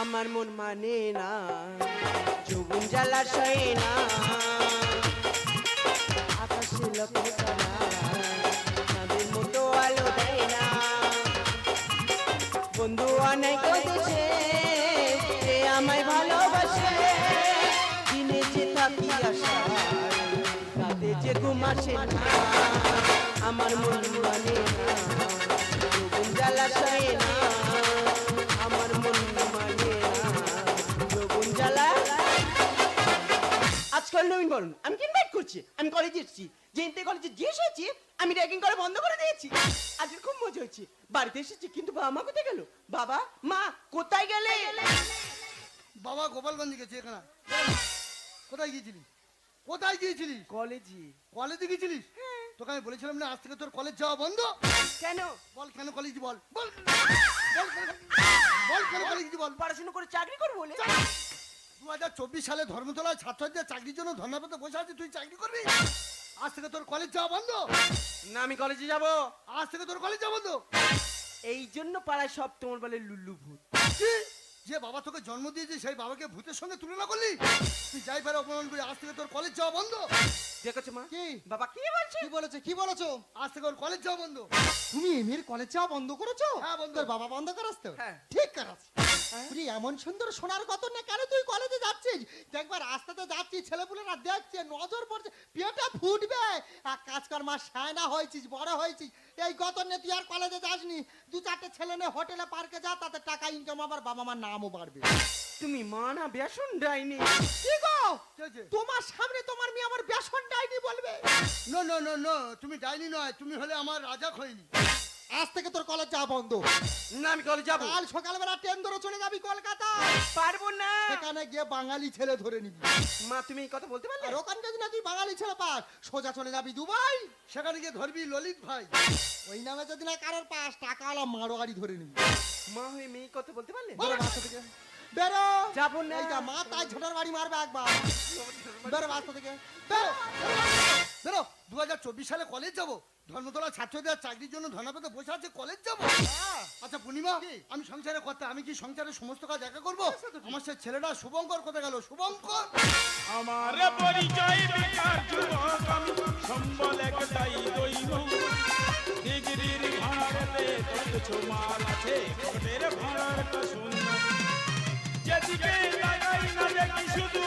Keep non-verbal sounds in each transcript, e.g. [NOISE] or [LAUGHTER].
আমার মন মানে না যৌবন জ্বালাশয়ে না। আকাশে লক্ষ্য বন্ধু অনেক দেশে যে আমায় ভালোবাসে, দিনে যে থাকি আশায় রাতে যে ঘুম না। আমার মন মানে না না। আমার মন মানে আজকাল নবীন আমি ইনভাইট করছি? আমি কলেজে এসেছি যে ইন্তে কলেজে জিজ্ঞেস হয়েছি আমি র্যাগিং করা বন্ধ করে দিয়েছি। আজকে খুব মজা হয়েছে। বাড়িতে এসেছি কিন্তু বাবা মা কোথায় গেল? বাবা মা কোথায় গেলে? বাবা গোপালগঞ্জ গেছে এখানে। কোথায় গিয়েছিলি? কোথায় গিয়েছিলি? কলেজে কলেজে গিয়েছিলিস? তোকে আমি বলেছিলাম না আজ থেকে তোর কলেজ যাওয়া বন্ধ। কেন? বল কেন কলেজ বল। বল বল। কেন কলেজ বল। পড়াশোনা করে চাকরি করব বলে? দু হাজার চব্বিশ সালে ধর্মতলায় ছাত্রছাত্রীদের চাকরির জন্য ধর্নাপত্র বসে আছে তুই চাকরি করবি? আজ থেকে তোর কলেজ যাওয়া বন্ধ? না আমি কলেজে যাব। আজ থেকে তোর কলেজ যাওয়া বন্ধ? এই জন্য পাড়ায় সব তোমার বলে লুল্লু ভূত। যে বাবা তোকে জন্ম দিয়েছে সেই বাবাকে ভূতের সঙ্গে তুলনা করলি? তুই যাই পারে অপমান করি আজ থেকে তোর কলেজ যাওয়া বন্ধ? দেখেছ মা? কি? বাবা কি বলছে? কি বলেছ? কি বলেছ? আজ থেকে ওর কলেজ যাওয়া বন্ধ। তুমি এমএর কলেজ যাওয়া বন্ধ করেছ? হ্যাঁ, বন্ধ। তোর বাবা বন্ধ করাস তো? হ্যাঁ। ঠিক করাস। তুই এমন সুন্দর সোনার কত না কেন তুই কলেজে যাচ্ছিস? দেখবার রাস্তাতে যাচ্ছিস ছেলেপুলেরা দেখছে নজর পড়ছে পেটে ফুটবে। আর কাজ কর মা সায়না হয়েছিস বড় হয়েছিস। এই গত নে তুই আর কলেজে যাসনি। দু চারটে ছেলে নে হোটেলে পার্কে যা তাতে টাকা ইনকাম আবার বাবা মার নামও বাড়বে। তুমি মা না বেসন ডাইনি। কি গো? তোমার সামনে তোমার মেয়ে আমার বেসন ডাইনি বলবে? নো নো নো নো তুমি ডাইনি নয় তুমি হলে আমার রাজা খইনি আজ থেকে তোর কলেজ যাওয়া বন্ধ। না আমি কলেজ যাব। কাল সকালবেলা ট্রেন ধরে চলে যাবি কলকাতা পারব না। সেখানে গিয়ে বাঙালি ছেলে ধরে নিবি। মা তুমি এই কথা বলতে পারলে? আর ওখানে যদি না তুই বাঙালি ছেলে পাস সোজা চলে যাবি দুবাই। সেখানে গিয়ে ধরবি ললিত ভাই। ওই নামে যদি না কারোর পাস টাকা আলা মারোয়ারি ধরে নিবি। মা হয়ে মেয়ে কথা বলতে পারলে? বেরো বাসা থেকে। বেরো। যাব না। এই যা মা তাই ঝোটার বাড়ি মারবে একবার। বেরো বাসা থেকে। বেরো। বেরো। দু হাজার চব্বিশ সালে কলেজ যাব। ধর্মতলা ছাত্রদের চাকরির জন্য ধর্নাপত্র বসে আছে কলেজ যাব? আচ্ছা পূর্ণিমা আমি সংসারে কথা আমি কি সংসারের সমস্ত কাজ একা করব? আমার সে ছেলেটা শুভঙ্কর কোথায় গেল? শুভঙ্কর! আমার পরিচয় বেকার যুবক আমি সম্বল একটাই দৈব ডিগ্রির ভাড়াতে কত মাল আছে কোটের ভাড়াটা শূন্য যেদিকে তাকাই না দেখি শুধু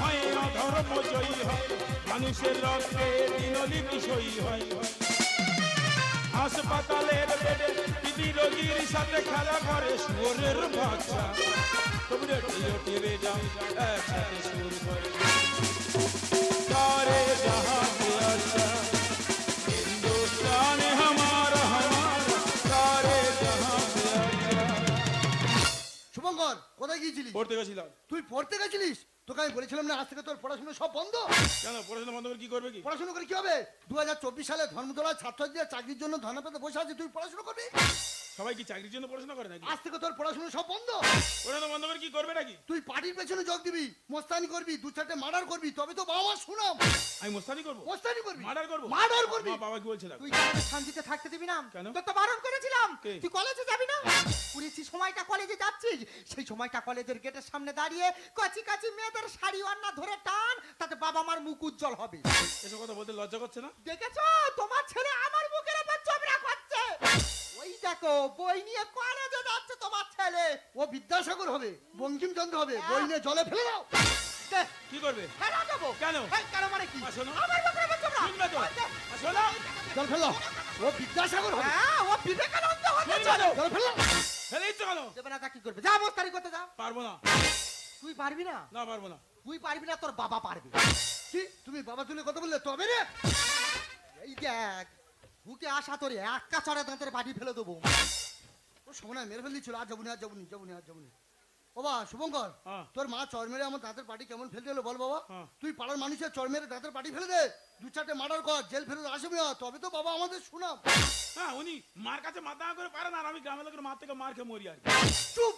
হয় অধর্ম জয়ী হয় মানুষের রক্তে দিনলি হয় হাসপাতালের বেডে দিদি রোগীর সাথে খেলা করে সুরের বাচ্চা তুমি রেডিও কোথায় গিয়েছিলি পড়তে গেছিলাম। তুই পড়তে গেছিলিস? তোকে আমি বলেছিলাম না আজ থেকে তোর পড়াশোনা সব বন্ধ। কেন পড়াশোনা বন্ধ করে কি করবে কি? পড়াশোনা করে কি হবে? দু হাজার চব্বিশ সালে ধর্মতলা ছাত্রছাত্রীদের চাকরির জন্য বসে আছে তুই পড়াশোনা করবি? সবাই কি চাকরির জন্য পড়াশোনা করে নাকি? আজ থেকে তোর পড়াশোনা সব বন্ধ। পড়াশোনা বন্ধ করে কি করবে নাকি? তুই পার্টির পেছনে যোগ দিবি মোস্তানি করবি দু চারটে মার্ডার করবি তবে তো বাবা মা শুনাম আমি মোস্তানি করব? মোস্তানি করবি? মার্ডার করব? মার্ডার করবি? বাবা কি বলছিলাম তুই শান্তিতে থাকতে দিবি না। কেন? তোর তো বারণ করেছিলাম। তুই কলেজে যাবি না? পুরিছি সময়টা কলেজে যাচ্ছিস। সেই সময়টা কলেজের গেটের সামনে দাঁড়িয়ে কচি কচি মেয়েদের শাড়ি অন্না ধরে টান তাতে বাবা মার মুখ উজ্জ্বল হবে। এসব কথা বলতে লজ্জা করছে না? দেখেছ? তোমার ছেলে আমার মুখের উপর চবড়া করছে। ওই দেখো বই নিয়ে কলেজে যাচ্ছে তোমার ছেলে। ও বিদ্যাসাগর হবে বঙ্কিমচন্দ্র হবে বই নিয়ে জলে ফেলে দাও। কি করবে? ফেলা দেবো। কেন? কেন মানে কি। আমার মুখের উপর চবড়া শুনবে তো? শোনো। জল ফেলো। ও বিদ্যাসাগর হবে। হ্যাঁ ও বিবেকানন্দ শুনবে চলো। জল ফেলো। ফেলে দিচ্ছ কেন? দেবে না তা কি করবে? যা মোস্তারি করতে যা। পারব না। তুই পারবি না? না পারব না। তুই পারবি না তোর বাবা পারবে। কি? তুমি বাবা তুলে কথা বললে তবে রে? এই দেখ বুকে আসা তোর একা চড়ে দাঁতের বাড়ি ফেলে দেবো। ও সময় মেরে ফেল দিচ্ছিল আর যাবনি আর যাবনি যাবনি আর যাবনি ও বা শুভঙ্কর হ্যাঁ। তোর মা চর মেরে আমার দাঁতের পাটি কেমন ফেলতে হলো বল বাবা। হ্যাঁ। তুই পাড়ার মানুষের চর মেরে দাঁতের পাটি ফেলে দে। দু চারটে মার্ডার কর জেল ফেরত আসবি না তবে তো বাবা আমাদের শুনাম হ্যাঁ উনি মার কাছে মাথা করে পারে না আর আমি গ্রামের লোকের মার থেকে মার খেয়ে মরি আর চুপ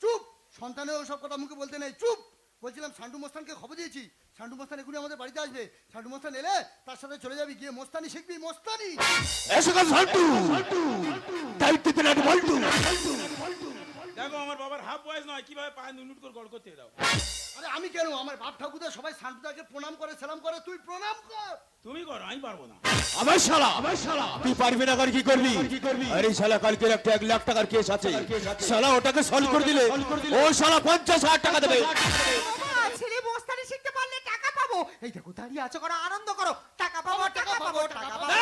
চুপ। সন্তানের ওসব কথা মুখে বলতে নেই। চুপ! বলছিলাম সান্টু মোস্তানকে খবর দিয়েছি। সান্টু মোস্তান এখনই আমাদের বাড়িতে আসবে। সান্টু মস্তান এলে তার সাথে চলে যাবি গিয়ে মোস্তানি শিখবি মোস্তানি! এসো বল্টু! দেখো আমার বাবার হাফ বয়স নয় কীভাবে পায়ে নুট করে গড় করতে দাও। আরে আমি কেন? আমার বাপ ঠাকুরদা সবাই শান্তুদাকে প্রণাম করে সালাম করে তুই প্রণাম কর। তুমি করো আমি পারব না। আমার শালা আমার শালা। তুই পারবি না কর কি করবি? আরে শালা কালকে একটা এক লাখ টাকার কেস আছে। শালা ওটাকে সলভ করে দিলে। ও শালা পঞ্চাশ হাজার টাকা দেবে। বাবা, ছেলে বস্তানি শিখতে পারলে টাকা পাবো। এই দেখো দাঁড়িয়ে আছো করো আনন্দ করো। টাকা পাবো টাকা পাবো টাকা পাবো।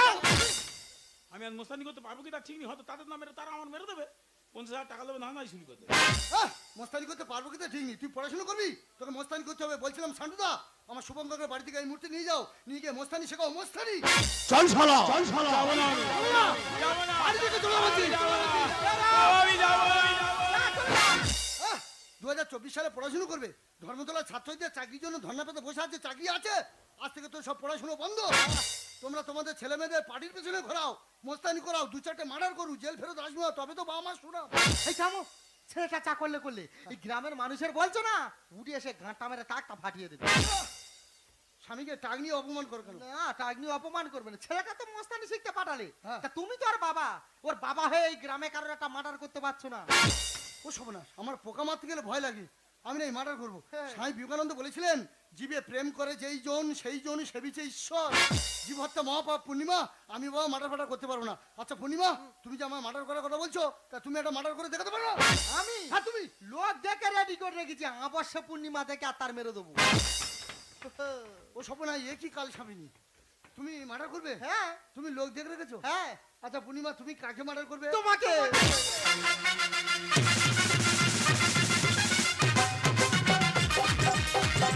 আমি আর মোস্তানি করতে পারব কি? তা ঠিক নেই হয়তো তাদের না মেরে তারা আমার মেরে দেবে। পঞ্চাশ হাজার টাকা দেবে না নাই শুরু করতে। মস্তানি করতে পারব কিনা ঠিক নেই তুই পড়াশোনা করবি? তোকে মস্তানি করতে হবে। বলছিলাম আমার শুভঙ্করের বাড়ি থেকে এই মুহূর্তে নিয়ে যাও। নিয়ে গিয়ে মস্তানি শেখাও। মস্তানি! চল শালা! চল শালা! যাব না যাব না! বাড়ি থেকে চলে যাচ্ছি আমি যাব আমি যাব। দু হাজার চব্বিশ সালে পড়াশুনো করবে। ধর্মতলা ছাত্রদের চাকরির জন্য ধর্ণা পেতে বসে আছে চাকরি আছে। আজ থেকে তোর সব পড়াশুনো বন্ধ। তোমরা তোমাদের ছেলে মেয়েদের পার্টির পেছনে ঘোরাও মোস্তানি করাও দু চারটে মার্ডার করু জেল ফেরত আসব তবে তো বাবা মা শোনাও এই থামো ছেলেটা চা করলে করলে। এই গ্রামের মানুষের বলছো না? উঠে এসে ঘাঁটা মেরে টাকটা ফাটিয়ে দেবে। স্বামীকে টাক নিয়ে অপমান করে কেন? না টাগনি অপমান করবে না। ছেলেটা তো মস্তানি শিখতে পাঠালে। হ্যাঁ। তা তুমি তো আর বাবা ওর বাবা হয়ে এই গ্রামে কারোর একটা মার্ডার করতে পারছ না। ও সবনাশ আমার পোকা মারতে গেলে ভয় লাগে। আমি না মার্ডার করব। হ্যাঁ। স্বামী বিবেকানন্দ বলেছিলেন জীবে প্রেম করে যেই জন সেই জন সেবিছে ঈশ্বর। জীব হত্যা মহাপাপ পূর্ণিমা আমি বাবা মার্ডার ফাটার করতে পারব না। আচ্ছা পূর্ণিমা তুমি যে আমার মার্ডার করার কথা বলছো তা তুমি একটা মার্ডার করে দেখাতে পারো আমি? হ্যাঁ তুমি। লোক দেখে রেডি করে রেখেছি অবশ্য পূর্ণিমা দেখে আর তার মেরে দেবো। ও স্বপ্ন এ কি কাল স্বামীনি? তুমি মার্ডার করবে? হ্যাঁ। তুমি লোক দেখে রেখেছো? হ্যাঁ। আচ্ছা পূর্ণিমা তুমি কাকে মার্ডার করবে? তোমাকে।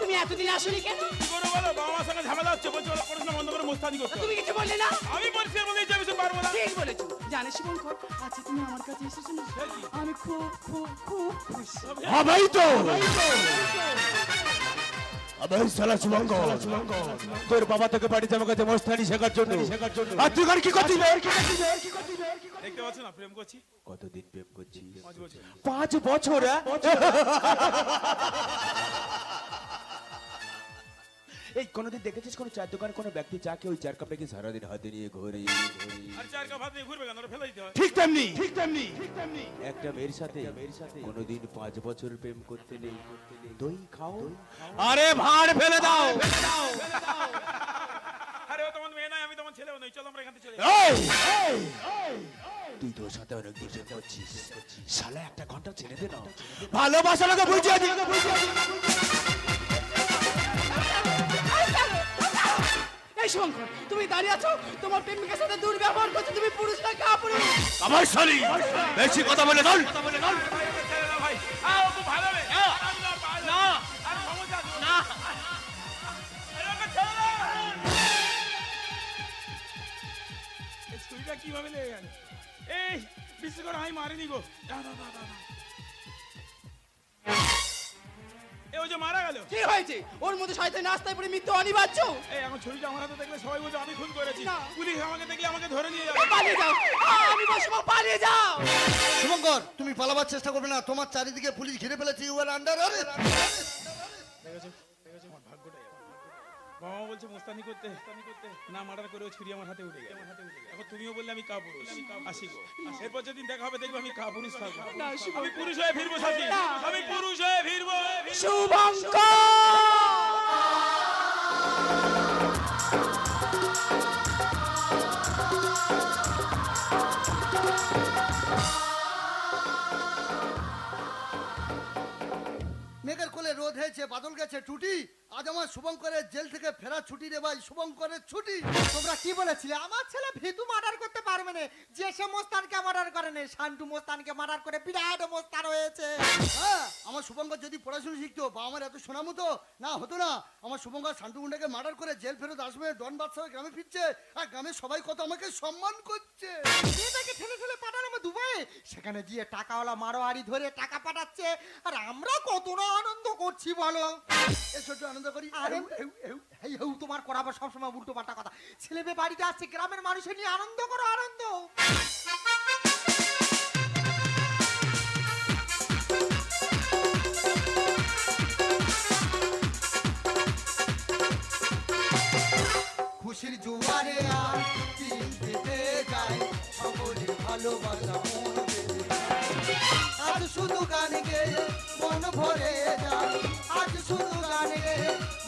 তুমি এতদিন আসনি কেন? কি করে বলো? বাবা মার সঙ্গে ঝামেলা হচ্ছে বলছে ওরা পড়াশোনা বন্ধ করে মোস্তানি করতে তুমি কিছু বললে না? আমি বলছি এর মধ্যে যাবে পারব না। ঠিক বলেছ। জানিস শুভঙ্কর আচ্ছা তুমি আমার কাছে এসেছ না? আমি খুব খুব খুব খুশি। হবেই তো। আবে সালা শুভঙ্গ তোর বাবা তোকে বাড়িতে আমার কাছে মস্তানি শেখার জন্য। আর তুই আর কি করছিস? দেখতে পাচ্ছ না প্রেম করছি? কতদিন প্রেম করছিস? পাঁচ বছর। এই কোনোদিন দেখেছিস কোনো চার দোকানে কোনো ব্যক্তি চা চাকে ওই চার কাপটাকে সারাদিন হাতে নিয়ে ঘুরে ঘুরে আর চার কাপ হাত নিয়ে ঘুরবে কেন? ওরা ফেলে দিতে হয়। ঠিক তেমনি। ঠিক তেমনি। একটা মেয়ের সাথে মেয়ের সাথে কোনোদিন পাঁচ বছর প্রেম করতে নেই। দই খাও। আরে ভাড় ফেলে দাও। আরে ও তোমার মেয়ে নয় আমি তোমার ছেলেও নই। চলো আমরা এখান থেকে চলে যাই। এই, এই, তুই তোর সাথে অনেক দূর যেতে হচ্ছিস শালা একটা ঘণ্টা ছেড়ে দে না। ভালোবাসা লোকে বুঝিয়ে দি এই শুভঙ্কর তুমি দাঁড়িয়ে আছো? তোমার প্রেমিকের সাথে দুর্ব্যবহার করছ তুমি পুরুষ না কাপুরুষ আমার শালি বেশি কথা বলে ছুরিটা কীভাবে লেগে গেল এই বিশেষ করে আমি মারিনি গো। দাও, দাও, দাও, দাও, দাও। এ ও যে মারা গেল। কি হয়েছে? ওর মধ্যে শয়তান রাস্তায় পড়ে মৃত্যু অনিবার্য? এই এখন ছুরিটা আমার হাতে দেখলে সবাই বলছে আমি খুন করেছি। না। পুলিশ আমাকে দেখলে আমাকে ধরে নিয়ে যাবে। পালিয়ে যাও। আ, আমি বসবো পালিয়ে যাও। শুভঙ্কর তুমি পালাবার চেষ্টা করবে না। তোমার চারিদিকে পুলিশ ঘিরে ফেলেছে ইউ আর আন্ডার বাবা বলছে মোস্তানি করতে না মার্ডার করে ছুরি আমার হাতে উঠে গেছে এখন তুমিও বললে আমি কাপুরুষ আসি গো এরপর যেদিন দেখা হবে দেখবে আমি কাপুরুষ থাকব। আমি পুরুষ হয়ে ফিরবো সাথী। আমি পুরুষ হয়ে ফিরবো। শুভঙ্কর! মেঘের কোলে রোদ হয়েছে বাদল গেছে টুটি। আজ আমার শুভঙ্করের জেল থেকে ফেরা ছুটি রে ভাই শুভঙ্করের ছুটি। তোমরা কি বলেছিলে? আমার ছেলে ভিতু মার্ডার করতে পারবে না। যে সে মোস্তানকে মার্ডার করে না শান্টু মোস্তানকে মার্ডার করে বিরাট মোস্তান হয়েছে। হ্যাঁ আমার শুভঙ্কর যদি পড়াশোনা শিখতো বা আমার এত শোনা মতো না হতো না। আমার শুভঙ্কর শান্টু গুন্ডাকে মার্ডার করে জেল ফেরত আসবে ডন বাদশাহ গ্রামে ফিরছে। আর গ্রামের সবাই কত আমাকে সম্মান করছে। মেয়েটাকে ঠেলে ঠেলে পাঠানো আমার দুবাই সেখানে গিয়ে টাকাওয়ালা মারোয়ারি ধরে টাকা পাঠাচ্ছে। আর আমরা কত না আনন্দ করছি বলো। এসো একটু আনন্দ করি। এই হেউ তোমার করাবো সবসময় উল্টো পাল্টা কথা। ছেলে মেয়ে বাড়িতে আসছে গ্রামের মানুষের নিয়ে আনন্দ করো আনন্দ। খুশির জোয়ারে আর দিন কেটে যায় সকলে ভালোবাসা মন পেতে আজ শুধু গান গেয়ে মন ভরে যায় আজ শুধু গান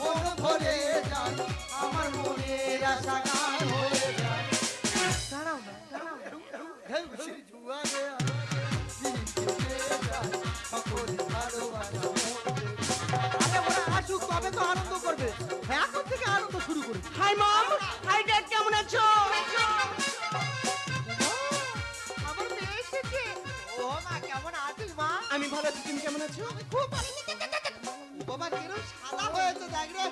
মন ভরে যায় আমার মনের আশা গান হয়ে যায়। দাঁড়াও না দাঁড়াও। জুয়ারে আর দিন কেটে যায়, সকলে ভালোবাসা মন পেতে। আরে ওরা আসুক তবে তো আনন্দ করবে। এখন থেকে আনন্দ শুরু করবে হাই মম হাই ড্যাড কেমন আছো? আমার মেয়ে এসেছে। ও মা কেমন আছিস মা? আমি ভালো আছি তুমি কেমন আছো? খুব ভালো। বাবা কিরম রে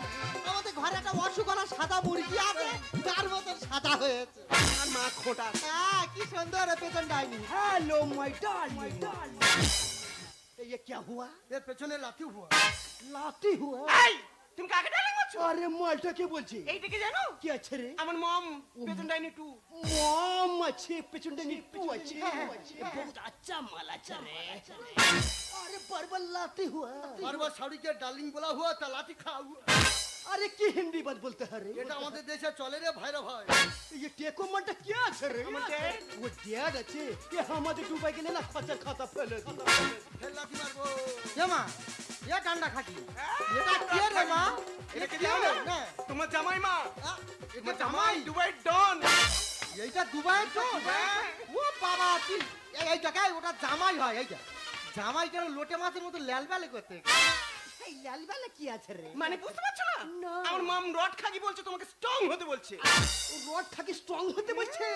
আমাদের ঘরে একটা অসুখলা সাদা মুরগি আছে তার মতন সাদা হয়েছে আর মা খোটা হ্যাঁ কি সুন্দর পেছন ডাইনি हेलो माय डार्लिंग ये क्या हुआ এর পেছনে লাথি হুয়া लाती हुआ এই তুমি কাকে ডার্লিং বলছো আরে মালটা কে বলছে এইটাকে জানো কি আছে রে আমার মম পেছন ডাইনি টু মম আছে পেছন ডাইনি টু আছে বহুত আচ্ছা মাল আছে রে আরে বারবার लाती हुआ বারবার শাড়িকে ডার্লিং বলা হুয়া তা লাঠি খাওয়া হুয়া। अरे की हिंदी बात बोलते हैं रे এটা আমাদের দেশে চলে রে ভাইরা ভাই ये टेको मंटा क्या আছে রে वो ড্যাড আছে ये আমাদের দুবাই গেলে না খচর খাতা ফেলে দিই ফের লাথি মারবো এ মা এ ডান্ডা খাকি এটা কি রে মা এটা কি রে না তোমার জামাই মা আ, এটা জামাই দুবাই ডন এইটা দুবাই তো ও বাবা তুই এই এই জায়গায় ওটা জামাই হয় এইটা জামাই কেন লোটে মাছের মতো ল্যাল ব্যালে করতে এই ল্যাল কি আছে রে? মানে বুঝতে পারছ না? আমার মাম রড খাকি বলছে তোমাকে স্ট্রং হতে বলছে। রড খাকি স্ট্রং হতে বলছে?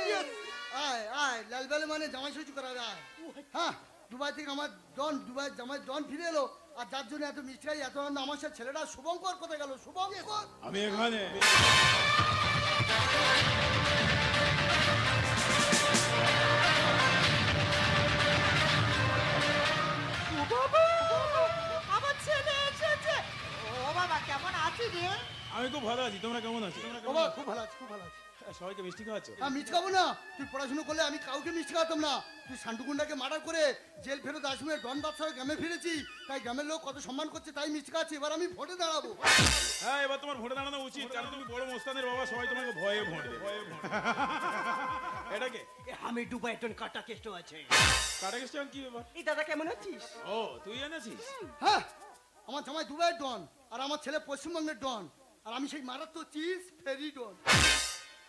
আয় আয় লালবেলে মানে জামাই সহ্য করা যায় হ্যাঁ দুবাই থেকে আমার ডন দুবাই জামাই ডন ফিরে এলো আর যার জন্য এত মিষ্টি খাই এত আনন্দ আমার সে ছেলেটা শুভঙ্কর কোথায় গেল? শুভঙ্কর! আমি এখানে। রে। আমি খুব ভালো আছি তোমরা কেমন আছো? তোমরা কেমন বাবা খুব ভালো আছে খুব ভালো আছে। সবাইকে মিষ্টি খাওয়াচ্ছ? আমি মিষ্টি খাব না। তুই পড়াশোনা করলে আমি কাউকে মিষ্টি খাওয়াতাম না। তুই শান্তুকুন্ডাকে মার্ডার করে জেল ফেরত আসবে ডন বাদশাহ গ্রামে ফিরেছি। তাই গ্রামের লোক কত সম্মান করছে তাই মিষ্টি খাচ্ছি। এবার আমি ভোটে দাঁড়াবো। হ্যাঁ এবার তোমার ভোটে দাঁড়ানো উচিত। কারণ তুমি বড় মোস্তানের বাবা সবাই তোমাকে ভয়ে ভোট দেবে। ভয়ে ভোট এটা কে? আমি দুবাই টন কাটা কেষ্ট আছে। কাটা গেছে কি ব্যাপার? এই দাদা কেমন আছিস? ও তুই এনেছিস? হ্যাঁ আমার জামাই দুবাইয়ের ডন আর আমার ছেলে পশ্চিমবঙ্গের ডন আর আমি সেই মারাত্মক চিজ ফেরি ডন।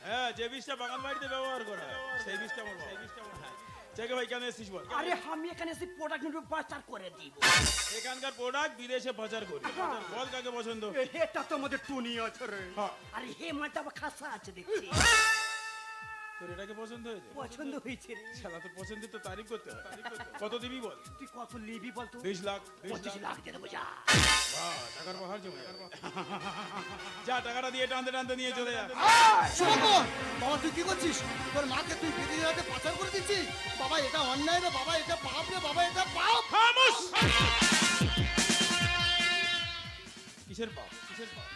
হ্যাঁ যে বিষটা বাগান বাড়িতে ব্যবহার করা সেই বিষটা আমার সেই বিষটা আমার হ্যাঁ চেকে ভাই কেন এসেছিস বল? আরে আমি এখানে এসে প্রোডাক্ট নিয়ে বাজার করে দিব। এখানকার প্রোডাক্ট বিদেশে পাচার করি। বল কাকে পছন্দ? এটা তো আমাদের টুনি আছে রে। হ্যাঁ। আরে হে আবার খাসা আছে দেখছি। [LAUGHS] তোর এটাকে পছন্দ হয়েছে? পছন্দ হয়েছে শালা তো পছন্দের তো তারিখ করতে হয়। কত দিবি বল? তুই কত নিবি বল তো? বিশ লাখ বিশ পঁচিশ লাখ। লাখ দিয়ে দেবো যা। বাহ, টাকার পাহাড় জমে যা টাকাটা দিয়ে টানতে টানতে নিয়ে চলে যা। শুভঙ্কর বাবা তুই কি করছিস? তোর মাকে তুই বিদেশে রাতে পাচার করে দিচ্ছিস? বাবা এটা অন্যায় রে বাবা এটা পাপ রে বাবা এটা পাপ। খামোশ! কিসের পাপ? কিসের পাপ?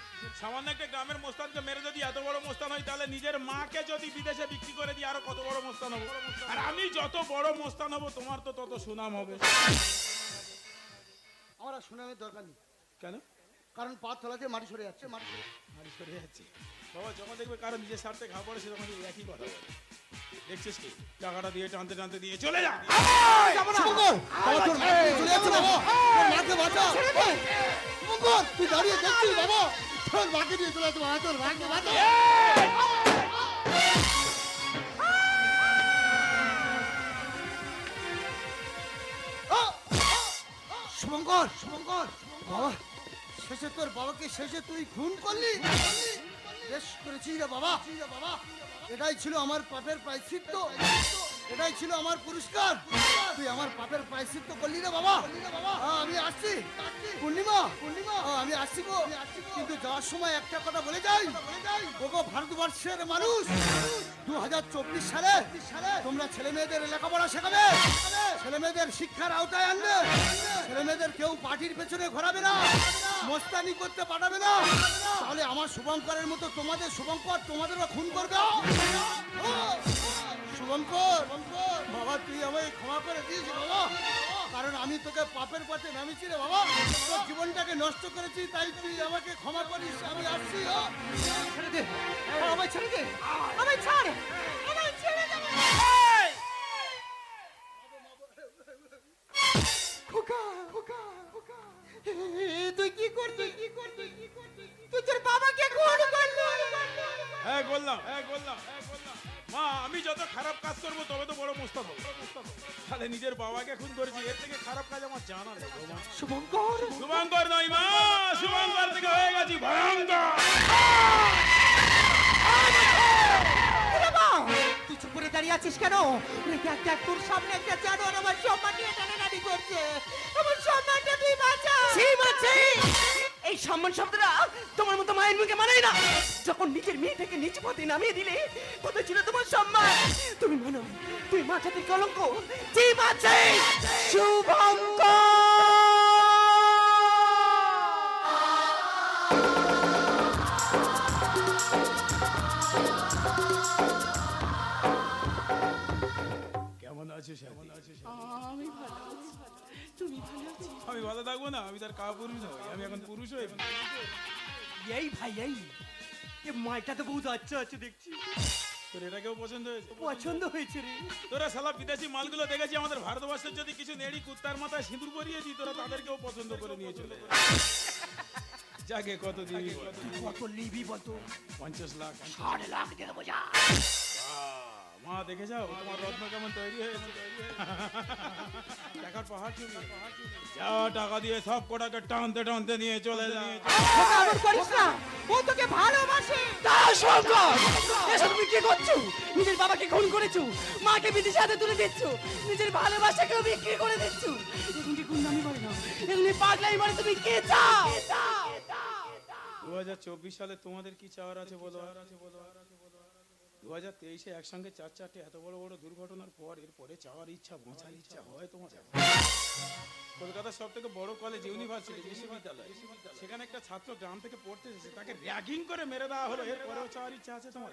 সামান্য একটা গ্রামের মোস্তানকে মেরে যদি এত বড় মোস্তান হয় তাহলে নিজের মাকে যদি বিদেশে বিক্রি করে দিই আরও কত বড় মোস্তান হব? আর আমি যত বড় মোস্তান হব তোমার তো তত সুনাম হবে। আমার আর সুনামের দরকার নেই। কেন? কারণ পাথর আছে মাটি সরে যাচ্ছে মাটি সরে মাটি সরে যাচ্ছে। বাবা যখন দেখবে কারও নিজের স্বার্থে ঘা পড়ে সে একই কথা। বলে দেখছিস কি? টাকাটা দিয়ে টানতে টানতে দিয়ে চলে যা। তুই দাঁড়িয়ে দেখছিস বাবা। শুভঙ্কর শুভঙ্কর বাবা। শেষে তোর বাবাকে শেষে তুই খুন করলি? বেশ করেছি রে বাবা। এটাই ছিল আমার পাপের প্রায়শ্চিত্ত। এটাই ছিল আমার পুরস্কার। তুই আমার পাপের প্রায়শ্চিত্ত করলি রে বাবা। হ্যাঁ, আমি আসছি। পূর্ণিমা। পূর্ণিমা আমি আসছি গো। কিন্তু যাওয়ার সময় একটা কথা বলে যাই। ওগো ভারতবর্ষের মানুষ দু হাজার চব্বিশ সালে তোমরা ছেলে মেয়েদের লেখাপড়া শেখাবে। ছেলে মেয়েদের শিক্ষার আওতায় আনবে। ছেলে মেয়েদের কেউ পার্টির পেছনে ঘোরাবে না। মস্তানি করতে পাঠাবে না। তাহলে আমার শুভঙ্করের মতো তোমাদের শুভঙ্কর তোমাদেরও খুন করবে। শুভঙ্কর বাবা তুই আমায় ক্ষমা করে দিয়েছি বাবা। কারণ আমি তোকে পাপের পথে নামিয়েছি রে বাবা। তোর জীবনটাকে নষ্ট করেছি তাই তুই আমাকে ক্ষমা করিস আমি আসছি হ্যাঁ? ছেড়ে দে। আমায় ছেড়ে দে। আমায় ছাড়। আমায় ছেড়ে দে। খোকা খোকা খোকা। তুই কি করছিস কি করছিস কি করছিস তুই তোর বাবাকে খুন করলি। হ্যাঁ বললাম হ্যাঁ বললাম। হ্যাঁ বললাম। মা আমি যত খারাপ কাজ করব তবে তো বড় মোস্তাদ হব। তাহলে নিজের বাবাকে খুন করেছি এর থেকে খারাপ কাজ আমার জানা নেই শুভঙ্কর! শুভঙ্কর নয় মা শুভঙ্কর থেকে হয়ে গেছি ভয়ঙ্কর। বাবা তুই চুপ করে দাঁড়িয়ে আছিস কেন? দেখ দেখ তোর সামনে একটা জানোয়ার আমার সম্মান নিয়ে টানাটানি করছে? আমার সম্মানটা তুই বাঁচা! এই সম্মান শব্দটা তোমার মতো মায়ের মুখে মানাই না। যখন নিজের মেয়েটাকে নিচ পথে নামিয়ে দিলে কোথায় ছিল তোমার সম্মান। তুমি মানো তুই মাথাতে কলঙ্ক? যে মাঝে শুভঙ্কর! কেমন আছিস কেমন আছিস আমি ভালো আছি। তুমি আমি ভালো থাকব না আমি তার কা পুরুষ নই আমি এখন পুরুষ হয়ে এই ভাই এই। এ মাইটা তো বহুত আচ্ছা আছে দেখছি। তোর এটাকেও পছন্দ হয়েছে? পছন্দ হয়েছে রে। তোরা সালা বিদেশি মালগুলো দেখেছি আমাদের ভারতবর্ষের যদি কিছু নেড়ি কুত্তার মাথায় সিঁদুর পরিয়ে দিই তোরা তাদেরকেও পছন্দ করে নিয়ে চলে যা। যাকে কত দিবি বল? কত লিবি বলতো? পঞ্চাশ লাখ। ষাট লাখ দিয়ে বোঝা বাহ, মা দেখে যাও তোমার রত্ন কেমন তৈরি হয়েছে। টাকার পাহাড় চুরি। যা টাকা দিয়ে সব কোটাকে টানতে টানতে নিয়ে চলে যা এমন করিস না ও তোকে ভালোবাসে। শঙ্কর এসব তুমি কি করছ? নিজের বাবাকে খুন করেছ? মাকে বিদেশে হাতে তুলে দিচ্ছ? নিজের ভালোবাসাকেও বিক্রি করে দিচ্ছ? বলে না। পাগলাই তুমি কে চাও দু হাজার চব্বিশ সালে তোমাদের কি চাওয়ার আছে বলো? দু হাজার তেইশে একসঙ্গে চার চারটে এত বড় বড় দুর্ঘটনার পর এরপরে চাওয়ার ইচ্ছা, বাঁচার ইচ্ছা হয় তোমার। কলকাতার সব থেকে বড় কলেজ ইউনিভার্সিটি বিশ্ববিদ্যালয়। সেখানে একটা ছাত্র গ্রাম থেকে পড়তে এসেছে, তাকে র্যাগিং করে মেরে দেওয়া হলো এরপরেও চাওয়ার ইচ্ছা আছে তোমার?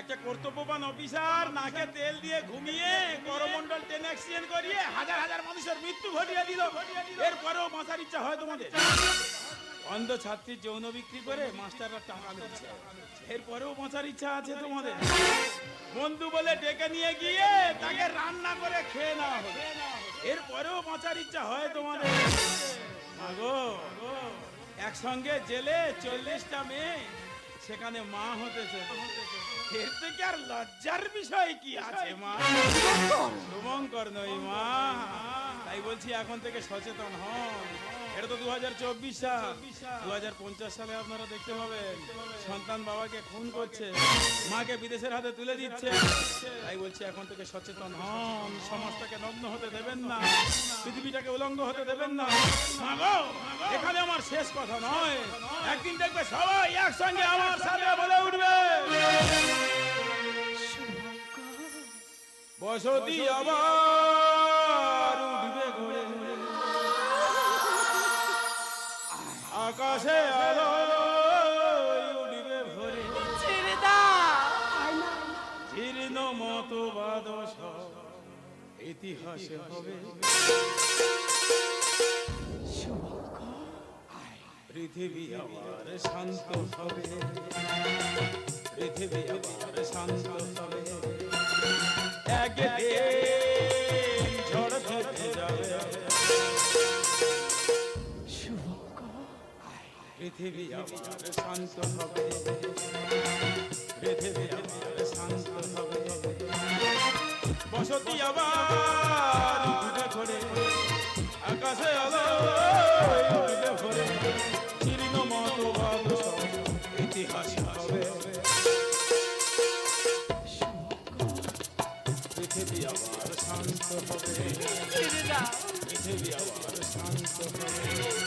একটা কর্তব্যবান অফিসার নাকে তেল দিয়ে ঘুমিয়ে করমন্ডল ট্রেন অ্যাক্সিডেন্ট করিয়ে হাজার হাজার মানুষের মৃত্যু ঘটিয়ে দিল এরপরেও বাঁচার ইচ্ছা হয় তোমাদের। অন্ধ ছাত্রীর যৌন বিক্রি করে মাস্টাররা টাকা নিচ্ছে এরপরেও বাঁচার ইচ্ছা আছে তোমাদের। বন্ধু বলে ডেকে নিয়ে গিয়ে তাকে রান্না করে খেয়ে নেওয়া হলো এরপরেও বাঁচার ইচ্ছা হয় তোমাদের। মাগো, একসঙ্গে জেলে চল্লিশটা মেয়ে, সেখানে মা হতেছে। এর থেকে আর লজ্জার বিষয় কি আছে, মা? শুভঙ্কর নই, মা। তাই বলছি এখন থেকে সচেতন হন এটা তো দু হাজার চব্বিশ সাল। দু হাজার পঞ্চাশ সালে আপনারা দেখতে পাবেন। সন্তান বাবাকে খুন করছে। মাকে বিদেশের হাতে তুলে দিচ্ছে। তাই বলছি, এখন থেকে সচেতন হন। সমাজটাকে নগ্ন হতে দেবেন না। পৃথিবীটাকে উলঙ্গ হতে দেবেন না। এখানে আমার শেষ কথা নয়। একদিন দেখবে সবাই একসঙ্গে আমার সাথে বলে উঠবে। বসতি আবার আকাশে আলো উঠবে ভরে। ছেড়ে দাও জীর্ণ মতবাদ সব ইতিহাসে হবে। পৃথিবী শান্ত হবে। পৃথিবী আবার শান্ত হবে। একদিন পৃথিবী আবার শান্ত হবে। পৃথিবী আবার শান্ত হবে। বসতি আবার ঘুরে ঘুরে আকাশে আলো উঠবে ভরে জীর্ণ মতবাদ ইতিহাস হবে। পৃথিবী আবার শান্ত হবে। পৃথিবী আবার শান্ত হবে।